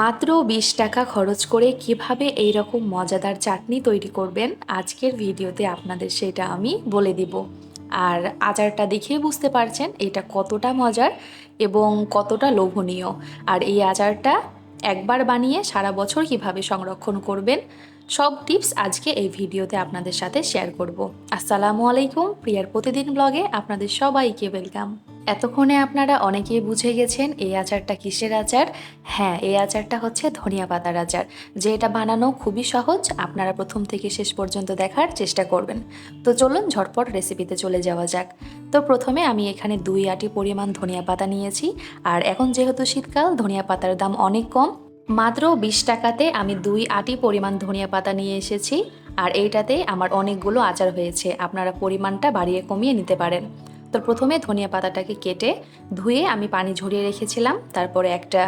মাত্র বিশ টাকা খরচ করে কীভাবে এই রকম মজাদার চাটনি তৈরি করবেন আজকের ভিডিওতে আপনাদের সেটা আমি বলে দিব। আর আচারটা দেখেই বুঝতে পারছেন এটা কতটা মজার এবং কতটা লোভনীয়। আর এই আচারটা একবার বানিয়ে সারা বছর কীভাবে সংরক্ষণ করবেন, সব টিপস আজকে এই ভিডিওতে আপনাদের সাথে শেয়ার করব। আসসালামু আলাইকুম, প্রিয়ার প্রতিদিন ব্লগে আপনাদের সবাইকে ওয়েলকাম। এতক্ষণে আপনারা অনেকেই বুঝে গেছেন এই আচারটা কিসের আচার। হ্যাঁ এই আচারটা হচ্ছে ধনিয়া পাতার আচার। যে এটা বানানো খুবই সহজ, আপনারা প্রথম থেকে শেষ পর্যন্ত দেখার চেষ্টা করবেন। তো চলুন ঝটপট রেসিপিতে চলে যাওয়া যাক। তো প্রথমে আমি এখানে দুই আটি পরিমাণ ধনিয়া পাতা নিয়েছি। আর এখন যেহেতু শীতকাল, ধনিয়া পাতার দাম অনেক কম। মাত্র বিশ টাকাতে আমি দুই আটি পরিমাণ ধনিয়া পাতা নিয়ে এসেছি। আর এইটাতে আমার অনেকগুলো আচার হয়েছে। আপনারা পরিমাণটা বাড়িয়ে কমিয়ে নিতে পারেন। তো প্রথমে ধনিয়া পাতাটাকে কেটে ধুয়ে আমি পানি ঝরিয়ে রেখেছিলাম। তারপরে একটা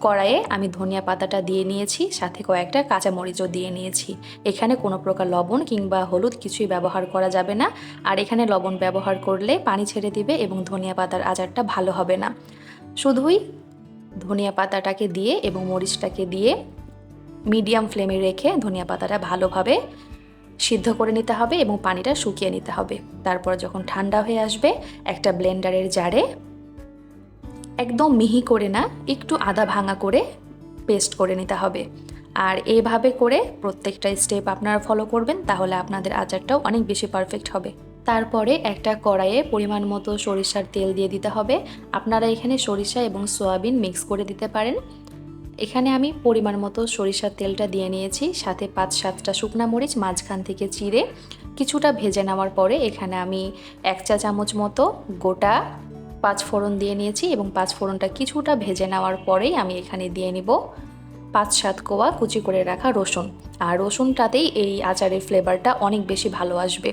কড়াইয়ে আমি ধনিয়া পাতাটা দিয়ে নিয়েছি, সাথে কয়েকটা কাঁচামরিচও দিয়ে নিয়েছি। এখানে কোনো প্রকার লবণ কিংবা হলুদ কিছুই ব্যবহার করা যাবে না। আর এখানে লবণ ব্যবহার করলে পানি ছেড়ে দিবে এবং ধনিয়া পাতার আচারটা ভালো হবে না। শুধুই ধনিয়া পাতাটাকে দিয়ে এবং মরিচটাকে দিয়ে মিডিয়াম ফ্লেমে রেখে ধনিয়া পাতাটা ভালোভাবে সিদ্ধ করে নিতে হবে এবং পানিটা শুকিয়ে নিতে হবে। তারপর যখন ঠান্ডা হয়ে আসবে, একটা ব্লেন্ডারের জারে একদম মিহি করে না, একটু আদা ভাঙা করে পেস্ট করে নিতে হবে। আর এইভাবে করে প্রত্যেকটা স্টেপ আপনারা ফলো করবেন, তাহলে আপনাদের আচারটাও অনেক বেশি পারফেক্ট হবে। তারপরে একটা কড়াইয়ে পরিমাণ মতো সরিষার তেল দিয়ে দিতে হবে। আপনারা এখানে সরিষা এবং সয়াবিন মিক্স করে দিতে পারেন। এখানে আমি পরিমাণ মতো সরিষার তেলটা দিয়ে নিয়েছি, সাথে পাঁচ সাতটা শুকনা মরিচ, মাঝখান থেকে চিড়ে কিছুটা ভেজে নেওয়ার পরে এখানে আমি এক চা চামচ মতো গোটা পাঁচ ফোড়ন দিয়ে নিয়েছি এবং পাঁচ ফোড়নটা কিছুটা ভেজে নেওয়ার পরেই আমি এখানে দিয়ে নিব পাঁচ সাত কোয়া কুচি করে রাখা রসুন। আর রসুনটাতেই এই আচারের ফ্লেভারটা অনেক বেশি ভালো আসবে।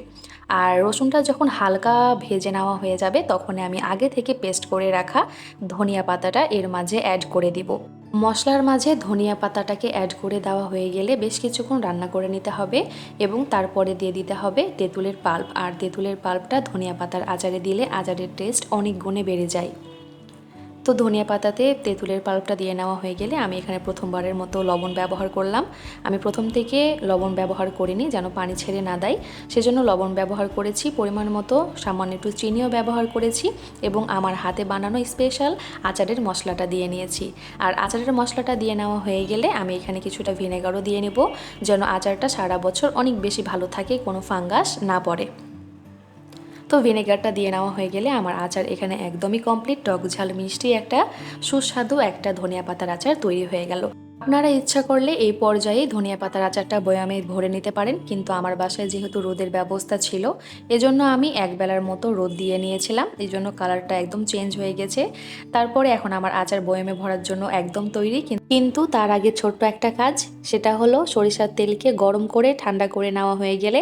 আর রসুনটা যখন হালকা ভেজে নেওয়া হয়ে যাবে তখন আমি আগে থেকে পেস্ট করে রাখা ধনিয়া পাতাটা এর মাঝে অ্যাড করে দিব। মশলার মাঝে ধনিয়া পাতাটাকে অ্যাড করে দেওয়া হয়ে গেলে বেশ কিছুক্ষণ রান্না করে নিতে হবে এবং তারপরে দিয়ে দিতে হবে তেঁতুলের পাল্প। আর তেঁতুলের পাল্পটা ধনিয়া পাতার আচারে দিলে আচারের টেস্ট অনেক গুণে বেড়ে যায়। তো ধনিয়া পাতাতে তেঁতুলের পাল্পটা দিয়ে নেওয়া হয়ে গেলে আমি এখানে প্রথমবারের মতো লবণ ব্যবহার করলাম। আমি প্রথম থেকে লবণ ব্যবহার করিনি, যেন পানি ছেড়ে না দেয়। সেজন্য লবণ ব্যবহার করেছি, পরিমাণ মতো সামান্য একটু চিনিও ব্যবহার করেছি এবং আমার হাতে বানানো স্পেশাল আচারের মশলাটা দিয়ে নিয়েছি। আর আচারের মশলাটা দিয়ে নেওয়া হয়ে গেলে আমি এখানে কিছুটা ভিনেগারও দিয়ে নেব, যেন আচারটা সারা বছর অনেক বেশি ভালো থাকে, কোনো ফাঙ্গাস না পড়ে। তো ভিনেগারটা দিয়ে নেওয়া হয়ে গেলে আমার আচার এখানে একদমই কমপ্লিট টক ঝাল মিষ্টি একটা, সুস্বাদু একটা ধনিয়া পাতার আচার তৈরি হয়ে গেল। আপনারা ইচ্ছা করলে এই পর্যায়ে ধনিয়া পাতার আচারটা বয়ামে ভরে নিতে পারেন, কিন্তু আমার বাসায় যেহেতু রোদের ব্যবস্থা ছিল, এজন্য আমি এক বেলার মতো রোদ দিয়ে নিয়েছিলাম এই জন্য কালারটা একদম চেঞ্জ হয়ে গেছে। তারপরে এখন আমার আচার বয়ামে ভরার জন্য একদম তৈরি কিন্তু তার আগে ছোট্ট একটা কাজ, সেটা হলো সরিষার তেলকে গরম করে ঠান্ডা করে নেওয়া হয়ে গেলে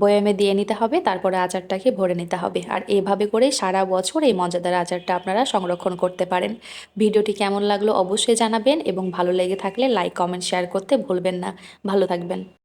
বয়ামে দিয়ে নিতে হবে, তারপরে আচারটাকে ভরে নিতে হবে। আর এভাবে করে সারা বছর এই মজাদার আচারটা আপনারা সংরক্ষণ করতে পারেন। ভিডিওটি কেমন লাগল অবশ্যই জানাবেন এবং ভালো লেগে থাকলে লাইক, কমেন্ট, শেয়ার করতে ভুলবেন না। ভালো থাকবেন।